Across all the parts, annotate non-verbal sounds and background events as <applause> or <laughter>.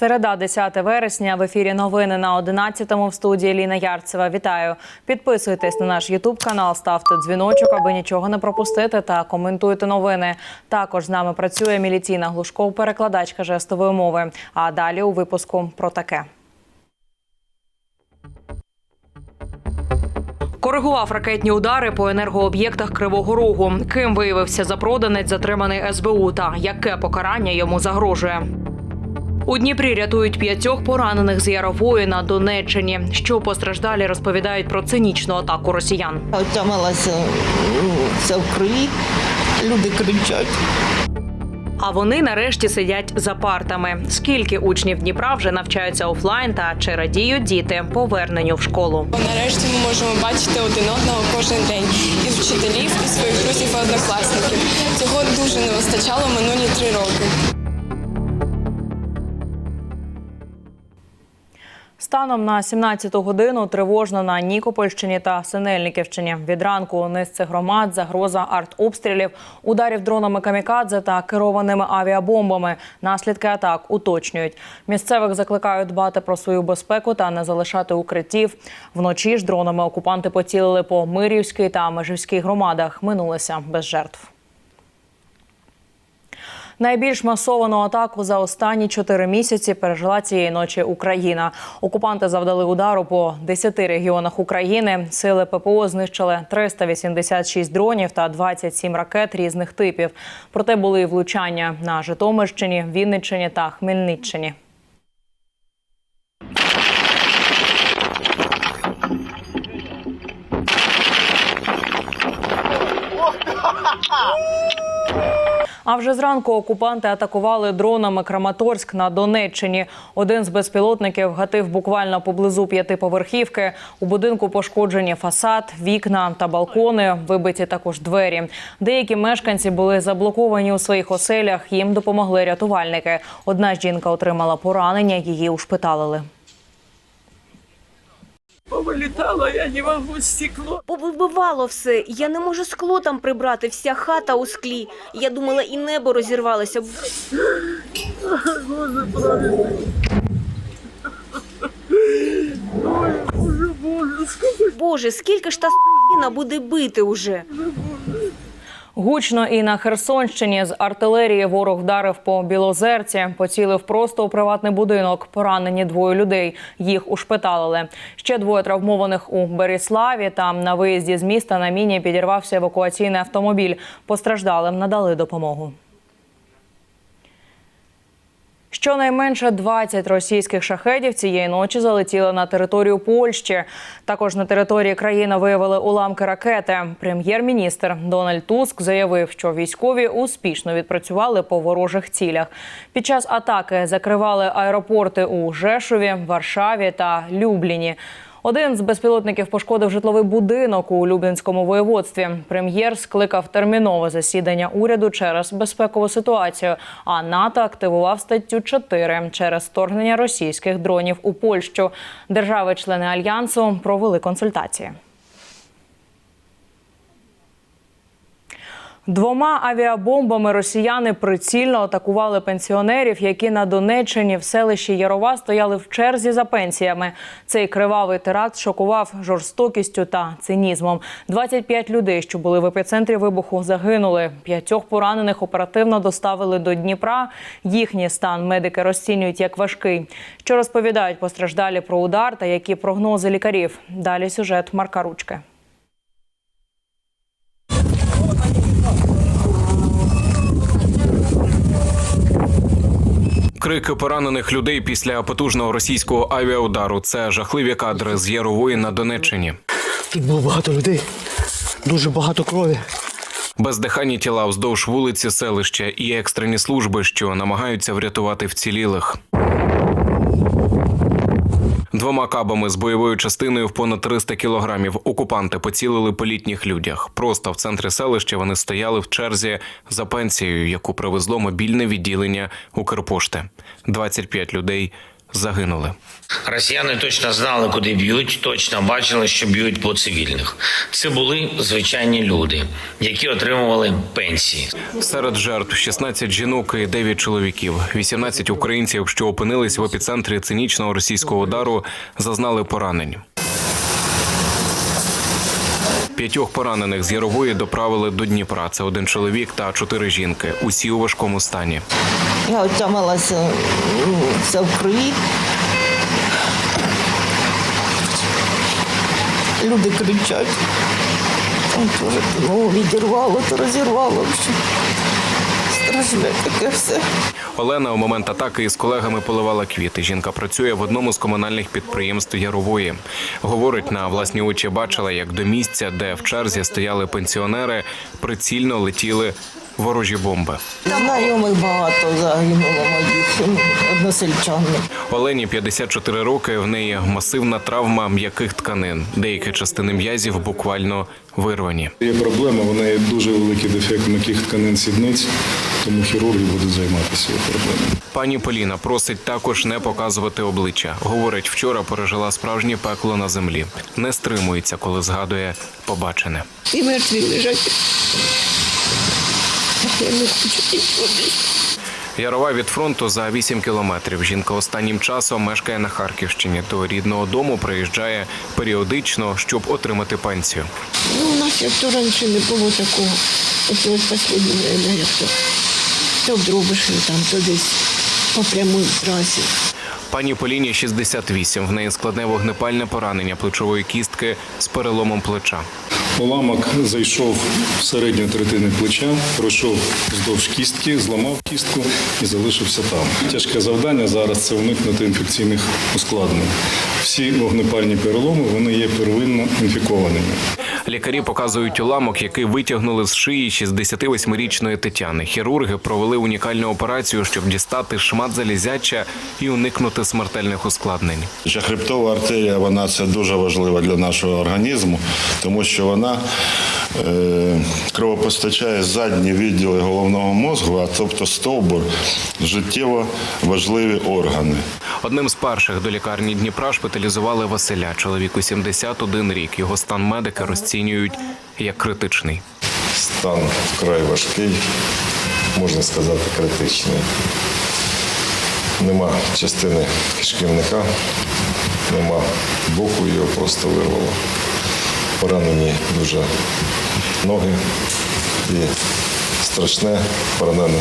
Середа, 10 вересня. В ефірі новини на 11-му в студії Ліна Ярцева. Вітаю. Підписуйтесь на наш Ютуб канал, ставте дзвіночок, аби нічого не пропустити, та коментуйте новини. Також з нами працює міліційна глушков, перекладачка жестової мови. А далі у випуску про таке. Коригував ракетні удари по енергооб'єктах Кривого Рогу. Ким виявився запроданець, затриманий СБУ, та яке покарання йому загрожує. У Дніпрі рятують п'ятьох поранених з Ярової на Донеччині. Що постраждалі розповідають про цинічну атаку росіян. Отямилася ну, все в крові, люди кричать. А вони нарешті сидять за партами. Скільки учнів Дніпра вже навчаються офлайн та чи радіють діти поверненню в школу? Нарешті ми можемо бачити один одного кожен день і вчителів, і своїх друзів і однокласників. Цього дуже не вистачало минулі три роки. Станом на 17-ту годину тривожно на Нікопольщині та Синельниківщині. Від ранку низці громад загроза артобстрілів, ударів дронами камікадзе та керованими авіабомбами. Наслідки атак уточнюють. Місцевих закликають дбати про свою безпеку та не залишати укриттів. Вночі ж дронами окупанти поцілили по Мирівській та Межівській громадах. Минулися без жертв. Найбільш масовану атаку за останні чотири місяці пережила цієї ночі Україна. Окупанти завдали удару по 10 регіонах України. Сили ППО знищили 386 дронів та 27 ракет різних типів. Проте були влучання на Житомирщині, Вінниччині та Хмельниччині. А вже зранку окупанти атакували дронами Краматорськ на Донеччині. Один з безпілотників гатив буквально поблизу п'ятиповерхівки. У будинку пошкоджені фасад, вікна та балкони, вибиті також двері. Деякі мешканці були заблоковані у своїх оселях. Їм допомогли рятувальники. Одна жінка отримала поранення, її ушпиталили. Повилітало, я не можу стекло. Повибивало все. Я не можу скло там прибрати, вся хата у склі. Я думала, і небо розірвалося. Боже, правильно. Ой, боже, боже, скільки. Боже, скільки ж та с**іна буде бити уже? Гучно і на Херсонщині з артилерії ворог вдарив по Білозерці, поцілив просто у приватний будинок. Поранені двоє людей. Їх ушпиталили. Ще двоє травмованих у Беріславі. Там на виїзді з міста на міні підірвався евакуаційний автомобіль. Постраждалим надали допомогу. Щонайменше 20 російських шахедів цієї ночі залетіли на територію Польщі. Також на території країни виявили уламки ракети. Прем'єр-міністр Дональд Туск заявив, що військові успішно відпрацювали по ворожих цілях. Під час атаки закривали аеропорти у Жешові, Варшаві та Любліні. Один з безпілотників пошкодив житловий будинок у Люблінському воєводстві. Прем'єр скликав термінове засідання уряду через безпекову ситуацію. А НАТО активував статтю 4 через вторгнення російських дронів у Польщу. Держави-члени альянсу провели консультації. Двома авіабомбами росіяни прицільно атакували пенсіонерів, які на Донеччині в селищі Ярова стояли в черзі за пенсіями. Цей кривавий теракт шокував жорстокістю та цинізмом. 25 людей, що були в епіцентрі вибуху, загинули. П'ятьох поранених оперативно доставили до Дніпра. Їхній стан медики розцінюють як важкий. Що розповідають постраждалі про удар та які прогнози лікарів? Далі сюжет Марка Ручки. Крики поранених людей після потужного російського авіаудару. Це жахливі кадри з Ярової на Донеччині. Тут було багато людей, дуже багато крові. Бездихані тіла вздовж вулиці селища і екстрені служби, що намагаються врятувати вцілілих. Двома кабами з бойовою частиною в понад 300 кілограмів окупанти поцілили по літніх людях. Просто в центрі селища вони стояли в черзі за пенсією, яку привезло мобільне відділення Укрпошти. 25 людей загинули. Росіяни точно знали, куди б'ють, точно бачили, що б'ють по цивільних. Це були звичайні люди, які отримували пенсії. Серед жертв 16 жінок і 9 чоловіків. 18 українців, що опинились в епіцентрі цинічного російського удару, зазнали поранень. П'ятьох поранених з Ярової доправили до Дніпра. Це один чоловік та чотири жінки. Усі у важкому стані. Я отямилася вся в крові. Люди кричать. Ну, відірвало, то розірвало. в общем. Страшне таке все. Олена у момент атаки із колегами поливала квіти. Жінка працює в одному з комунальних підприємств Ярової. Говорить, на власні очі бачила, як до місця, де в черзі стояли пенсіонери, прицільно летіли ворожі бомби. Знайомих багато загинуло моїх односельчанів. Олені 54 роки. В неї масивна травма м'яких тканин. Деякі частини м'язів буквально вирвані. Є проблема, вона є дуже великий дефект м'яких тканин сідниць, тому хірурги будуть займатися проблемою. Пані Поліна просить також не показувати обличчя. Говорить, вчора пережила справжнє пекло на землі. Не стримується, коли згадує побачене. І мертві лежать. Я не хочу нікуди. Ярова від фронту за 8 кілометрів. Жінка останнім часом мешкає на Харківщині. До рідного дому приїжджає періодично, щоб отримати пенсію. Ну, у нас як то раніше не було такого. Ось останнє время, як то, то в Дробишеві, там, то десь по прямій трасі. Пані Поліні 68. В неї складне вогнепальне поранення плечової кістки з переломом плеча. Уламок зайшов в середню третину плеча, пройшов вздовж кістки, зламав кістку і залишився там. Тяжке завдання зараз це уникнути інфекційних ускладнень. Всі вогнепальні переломи вони є первинно інфікованими. Лікарі показують уламок, який витягнули з шиї 68-річної Тетяни. Хірурги провели унікальну операцію, щоб дістати шмат залізяча і уникнути смертельних ускладнень. Хребтова артерія вона це дуже важлива для нашого організму, тому що вона е, кровопостачає задні відділи головного мозку, а тобто стовбур, життєво важливі органи. Одним з перших до лікарні Дніпра шпиталізували Василя, чоловіку 71 рік. Його стан медики розцінюють як критичний. Стан вкрай важкий, можна сказати, критичний. Нема частини кишківника, нема боку, його просто вирвало. Поранені дуже ноги і страшне поранене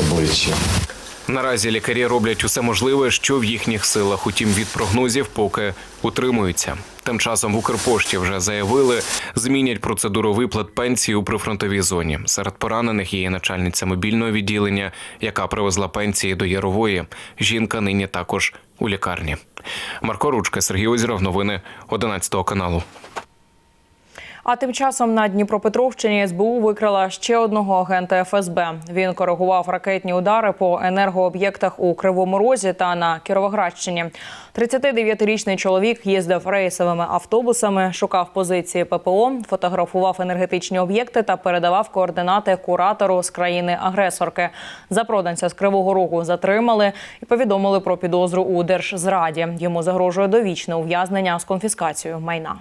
обличчя. Наразі лікарі роблять усе можливе, що в їхніх силах. Утім, від прогнозів поки утримуються. Тим часом в Укрпошті вже заявили, змінять процедуру виплат пенсії у прифронтовій зоні. Серед поранених є начальниця мобільного відділення, яка привезла пенсії до Ярової. Жінка нині також у лікарні. Марко Ручка, Сергій Озіров, новини 11 каналу. А тим часом на Дніпропетровщині СБУ викрила ще одного агента ФСБ. Він коригував ракетні удари по енергооб'єктах у Кривому Розі та на Кіровоградщині. 39-річний чоловік їздив рейсовими автобусами, шукав позиції ППО, фотографував енергетичні об'єкти та передавав координати куратору з країни-агресорки. Запроданця з Кривого Рогу затримали і повідомили про підозру у держзраді. Йому загрожує довічне ув'язнення з конфіскацією майна.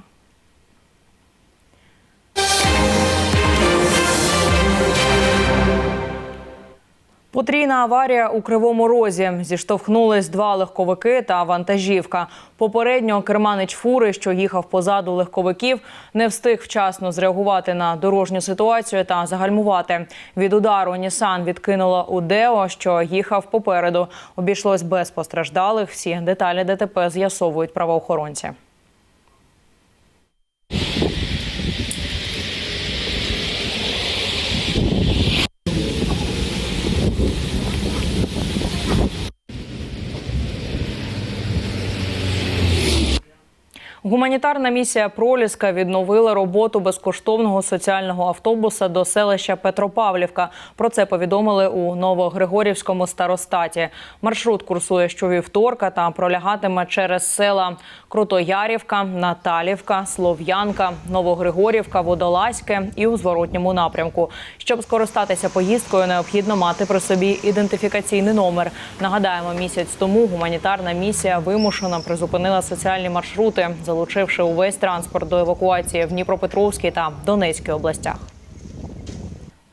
Потрійна аварія у Кривому Розі. Зіштовхнулись два легковики та вантажівка. Попередньо керманич фури, що їхав позаду легковиків, не встиг вчасно зреагувати на дорожню ситуацію та загальмувати. Від удару Нісан відкинула у Део, що їхав попереду. Обійшлось без постраждалих. Всі деталі ДТП з'ясовують правоохоронці. Гуманітарна місія Проліска відновила роботу безкоштовного соціального автобуса до селища Петропавлівка. Про це повідомили у Новогригорівському старостаті. Маршрут курсує щовівторка та пролягатиме через села Крутоярівка, Наталівка, Слов'янка, Новогригорівка, Водолазьке і у зворотньому напрямку. Щоб скористатися поїздкою, необхідно мати при собі ідентифікаційний номер. Нагадаємо, місяць тому гуманітарна місія вимушено призупинила соціальні маршрути, залучивши увесь транспорт до евакуації в Дніпропетровській та Донецькій областях.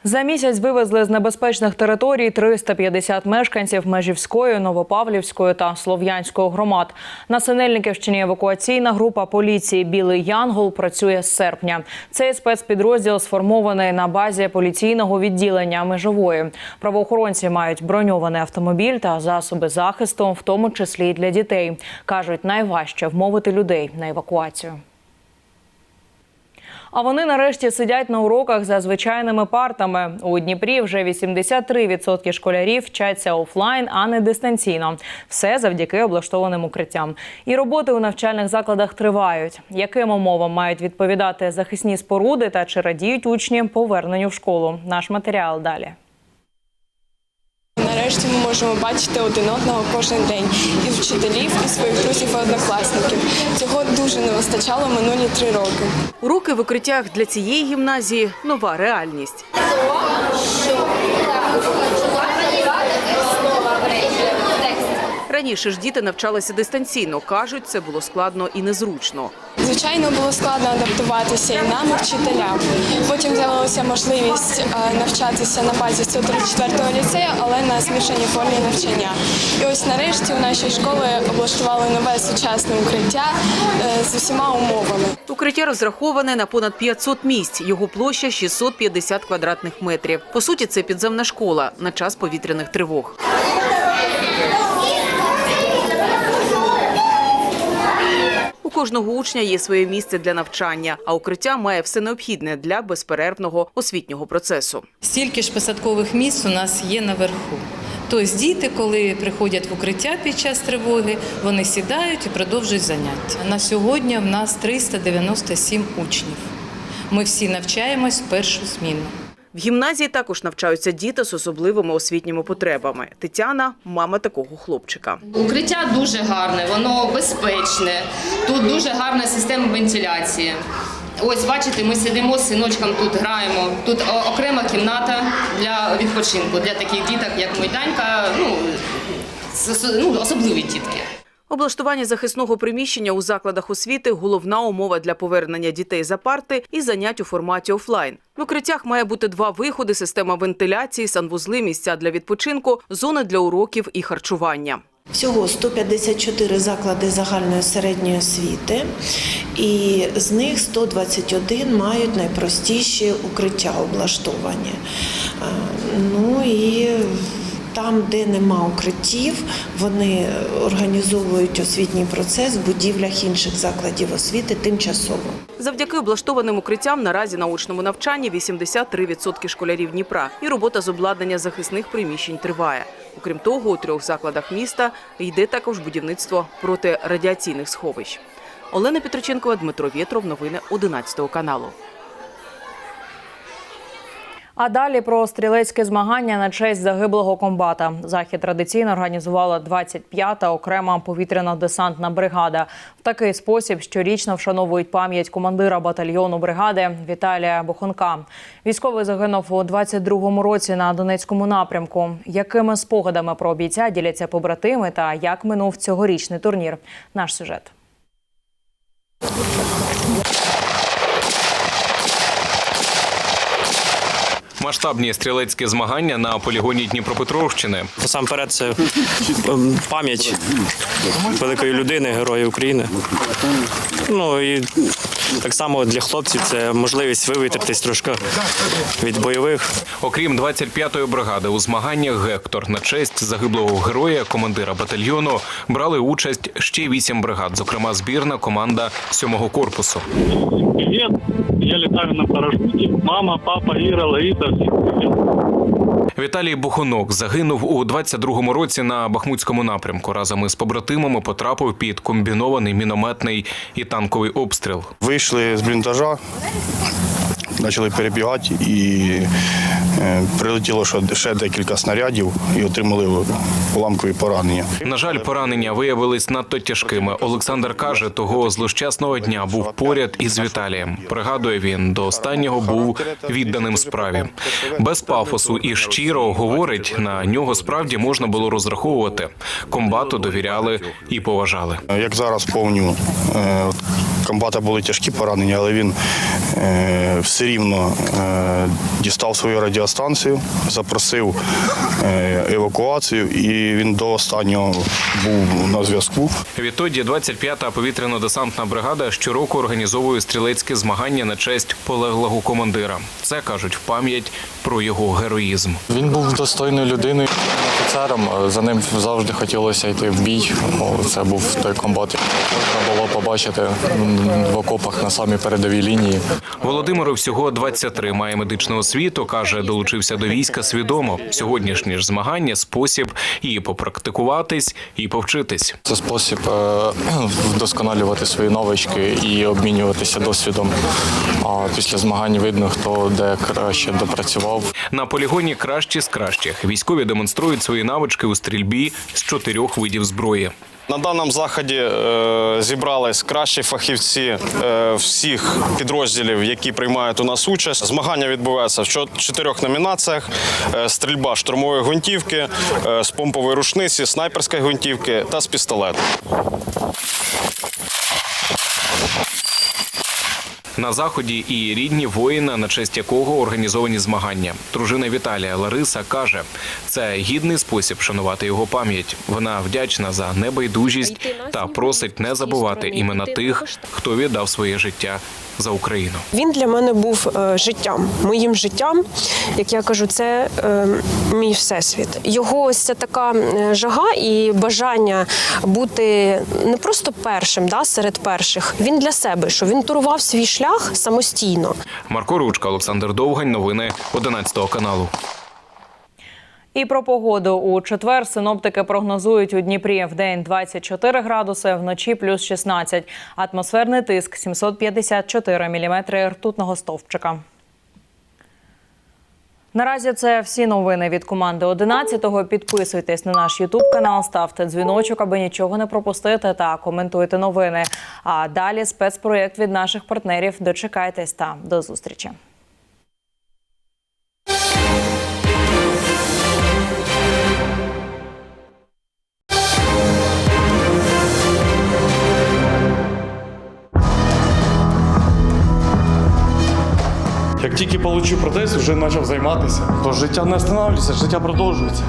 За місяць вивезли з небезпечних територій 350 мешканців Межівської, Новопавлівської та Слов'янської громад. На Синельниківщині евакуаційна група поліції Білий Янгол працює з серпня. Цей спецпідрозділ сформований на базі поліційного відділення межової. Правоохоронці мають броньований автомобіль та засоби захисту, в тому числі й для дітей. кажуть, найважче вмовити людей на евакуацію. А вони нарешті сидять на уроках за звичайними партами. У Дніпрі вже 83% школярів вчаться офлайн, а не дистанційно. Все завдяки облаштованим укриттям. І роботи у навчальних закладах тривають. Яким умовам мають відповідати захисні споруди та чи радіють учні поверненню в школу? Наш матеріал далі. Нарешті ми можемо бачити один одного кожен день і вчителів, і своїх друзів і однокласників. Цього дуже не вистачало минулі три роки. Уроки в укриттях для цієї гімназії нова реальність. Раніше ж діти навчалися дистанційно. кажуть, це було складно і незручно. Звичайно, було складно адаптуватися і нам, і вчителям. Потім з'явилася можливість е, навчатися на базі 134-го ліцею, але на змішаній формі навчання. І ось нарешті у нашій школі облаштували нове сучасне укриття е, з усіма умовами. Укриття розраховане на понад 500 місць. Його площа 650 квадратних метрів. По суті, це підземна школа на час повітряних тривог. Кожного учня є своє місце для навчання, а укриття має все необхідне для безперервного освітнього процесу. Стільки ж посадкових місць у нас є наверху. Тобто діти, коли приходять в укриття під час тривоги, вони сідають і продовжують заняття. На сьогодні в нас 397 учнів. Ми всі навчаємось в першу зміну. В гімназії також навчаються діти з особливими освітніми потребами. Тетяна мама такого хлопчика. Укриття дуже гарне, воно безпечне. Тут дуже гарна система вентиляції. Ось бачите, ми сидимо з синочком тут граємо. Тут окрема кімната для відпочинку для таких діток, як Майданька, ну, ну особливі дітки. Облаштування захисного приміщення у закладах освіти головна умова для повернення дітей за парти і занять у форматі офлайн. В укриттях має бути два виходи: система вентиляції, санвузли, місця для відпочинку, зони для уроків і харчування. Всього 154 заклади загальної середньої освіти, і з них 121 мають найпростіші укриття облаштовані. Е, Ну і там, де нема укриттів, вони організовують освітній процес в будівлях інших закладів освіти тимчасово. Завдяки облаштованим укриттям наразі на очному навчанні 83% школярів Дніпра. І робота з обладнання захисних приміщень триває. Окрім того, у трьох закладах міста йде також будівництво протирадіаційних сховищ. Олена Петриченкова, Дмитро Вєтров. Новини 11 каналу. А далі про стрілецьке змагання на честь загиблого комбата. Захід традиційно організувала 25-та окрема повітряно-десантна бригада. В такий спосіб щорічно вшановують пам'ять командира батальйону бригади Віталія Бохонка. Військовий загинув у 22-му році на Донецькому напрямку. Якими спогадами про бійця діляться побратими та як минув цьогорічний турнір? Наш сюжет. Масштабні стрілецькі змагання на полігоні Дніпропетровщини. Насамперед, це ем, пам'ять великої людини, героя України. Ну і так само для хлопців це можливість вивітритись трошки від бойових. Окрім 25-ї бригади, у змаганнях Гектор на честь загиблого героя, командира батальйону, брали участь ще вісім бригад, зокрема збірна команда 7-го корпусу. Летаю на парашуті. Мама, папа, Іра, Лариса, всі. Віталій Бухонок загинув у 22-му році на Бахмутському напрямку. Разом із побратимами потрапив під комбінований мінометний і танковий обстріл. Вийшли з бліндажа, почали перебігати і е, прилетіло ще- декілька снарядів і отримали уламкові поранення. На жаль, поранення виявились надто тяжкими. Олександр каже, того злощасного дня був поряд із Віталієм. Пригадує він, до останнього був відданим справі. Без пафосу і щиро говорить, на нього справді можна було розраховувати. Комбату довіряли і поважали. Як зараз повню е, комбата були тяжкі поранення, але він все рівно е, дістав свою радіостанцію, запросив е, евакуацію, і він до останнього був на зв'язку. Відтоді 25-та повітряно-десантна бригада щороку організовує стрілецькі змагання на честь полеглого командира. Це кажуть в пам'ять про його героїзм. Він був достойною людиною, офіцером. За ним завжди хотілося йти в бій. Це був той комбат, який можна було побачити в окопах на самій передовій лінії. Володимиру всього 23, має медичну освіту. каже, долучився до війська свідомо. Сьогоднішні ж змагання спосіб і попрактикуватись, і повчитись. Це спосіб е, <clears throat> вдосконалювати свої навички і обмінюватися досвідом. А після змагань видно, хто де краще допрацював. На полігоні кращі з кращих. Військові демонструють свої навички у стрільбі з чотирьох видів зброї. На даному заході е, зібрались кращі фахівці е, всіх підрозділів, які приймають у нас участь. Змагання відбуваються в чотирьох номінаціях: Е, стрільба штурмової гвинтівки, з помпової рушниці, снайперської гвинтівки та з пістолету. На заході і рідні воїна, на честь якого організовані змагання. Дружина Віталія Лариса каже, це гідний спосіб шанувати його пам'ять. Вона вдячна за небайдужість та просить не забувати імена тих, хто віддав своє життя за Україну. Він для мене був е, життям, моїм життям. Як я кажу, це е, мій всесвіт. Його ось ця така е, жага і бажання бути не просто першим, да, серед перших. Він для себе, що він турував свій шлях самостійно. Марко Ручка, Олександр Довгань. Новини 11 каналу. І про погоду у четвер синоптики прогнозують у Дніпрі в день 24 градуси, вночі плюс 16. Атмосферний тиск 754 міліметри ртутного стовпчика. Наразі це всі новини від команди 11-го. Підписуйтесь на наш Ютуб канал, ставте дзвіночок, аби нічого не пропустити, та коментуйте новини. А далі спецпроєкт від наших партнерів. Дочекайтесь та до зустрічі. Отримав протез, вже почав займатися. То життя не останавливається, життя продовжується.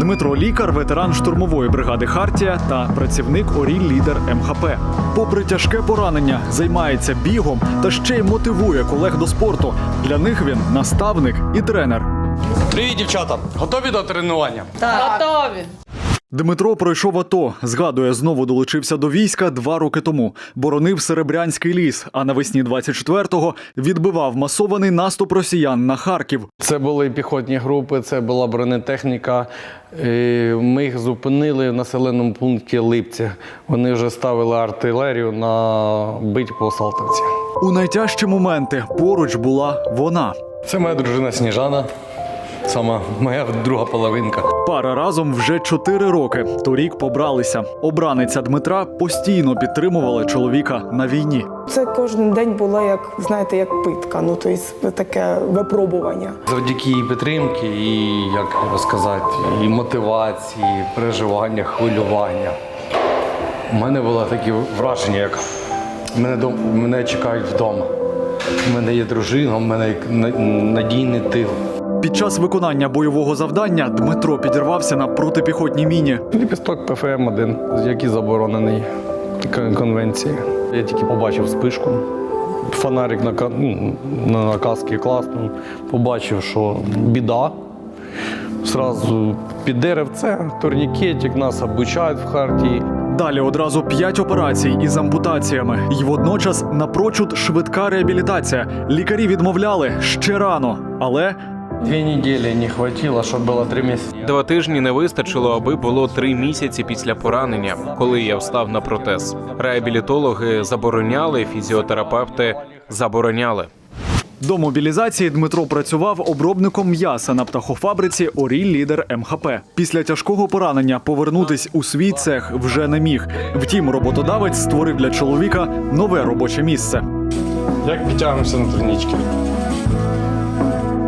Дмитро Лікар, ветеран штурмової бригади Хартія та працівник Оріль Лідер МХП. Попри тяжке поранення, займається бігом та ще й мотивує колег до спорту. Для них він наставник і тренер. Привіт, дівчата! Готові до тренування? Готові. Дмитро пройшов АТО. Згадує, знову долучився до війська два роки тому. Боронив Серебрянський ліс. А навесні 24-го відбивав масований наступ росіян на Харків. Це були піхотні групи, це була бронетехніка. Е, Ми їх зупинили в населеному пункті Липці. Вони вже ставили артилерію на бить по Салтовці. У найтяжчі моменти поруч була вона. Це моя дружина Сніжана, сама моя друга половинка. Пара разом вже чотири роки. Торік побралися. Обраниця Дмитра постійно підтримувала чоловіка на війні. Це кожен день було як знаєте, як питка. Ну то тобто таке випробування. Завдяки її підтримки, і як розказати, і мотивації, переживання, хвилювання. У мене було таке враження, як мене, дом- мене чекають вдома. У мене є дружина, у мене надійний тил. Під час виконання бойового завдання Дмитро підірвався на протипіхотній міні. Ліпісток ПФМ-1, який заборонений кон- конвенцією. Я тільки побачив спишку. Фонарик на, ну, на каски класно. Побачив, що біда. Зразу під деревце, турнікетик, нас обучають в хартії. Далі одразу п'ять операцій із ампутаціями, і водночас напрочуд швидка реабілітація. Лікарі відмовляли ще рано, але Дві неділі не хватило, щоб було три місяці. Два тижні не вистачило, аби було три місяці після поранення, коли я встав на протез. Реабілітологи забороняли, фізіотерапевти забороняли. До мобілізації Дмитро працював обробником м'яса на птахофабриці Оріль Лідер МХП. Після тяжкого поранення повернутись у свій цех вже не міг. Втім, роботодавець створив для чоловіка нове робоче місце. Як підтягнемося на турнічки?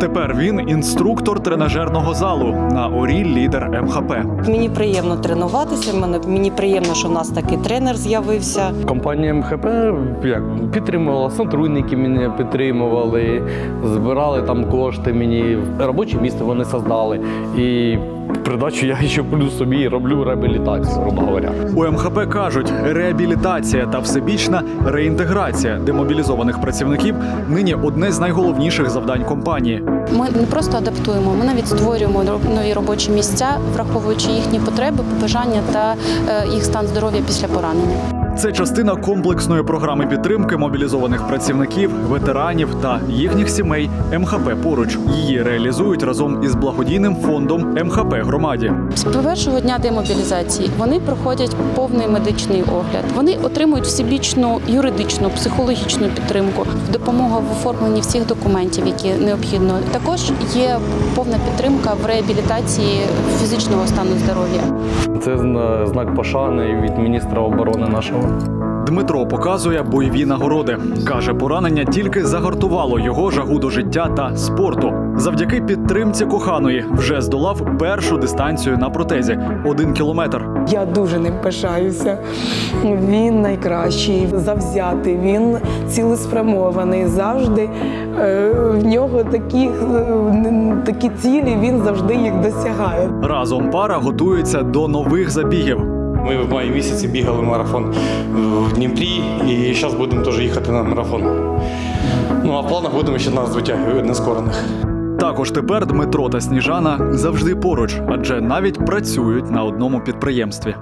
Тепер він інструктор тренажерного залу на орі Лідер МХП. Мені приємно тренуватися. Мене мені приємно, що в нас такий тренер з'явився. Компанія МХП як підтримувала, сотрудники мене підтримували, збирали там кошти мені. Робоче місце вони создали. І придачу я ще плюс собі роблю реабілітацію, грубо говоря. У МХП кажуть, реабілітація та всебічна реінтеграція демобілізованих працівників нині одне з найголовніших завдань компанії. Ми не просто адаптуємо, ми навіть створюємо нові робочі місця, враховуючи їхні потреби, побажання та е, їх стан здоров'я після поранення. Це частина комплексної програми підтримки мобілізованих працівників, ветеранів та їхніх сімей МХП поруч. Її реалізують разом із благодійним фондом МХП громаді. З першого дня демобілізації вони проходять повний медичний огляд. Вони отримують всебічну юридичну, психологічну підтримку, допомогу в оформленні всіх документів, які необхідно. Також є повна підтримка в реабілітації фізичного стану здоров'я. Це знак пошани від міністра оборони нашого. Дмитро показує бойові нагороди. каже, поранення тільки загартувало його жагу до життя та спорту. Завдяки підтримці коханої вже здолав першу дистанцію на протезі один кілометр. Я дуже ним пишаюся. Він найкращий, завзятий, він цілеспрямований. Завжди е, в нього такі, е, такі цілі, він завжди їх досягає. Разом пара готується до нових забігів. Ми в маї місяці бігали марафон в Дніпрі і зараз будемо теж їхати на марафон. Ну а в планах будемо ще нас витягувати нескорених. Також тепер Дмитро та Сніжана завжди поруч, адже навіть працюють на одному підприємстві.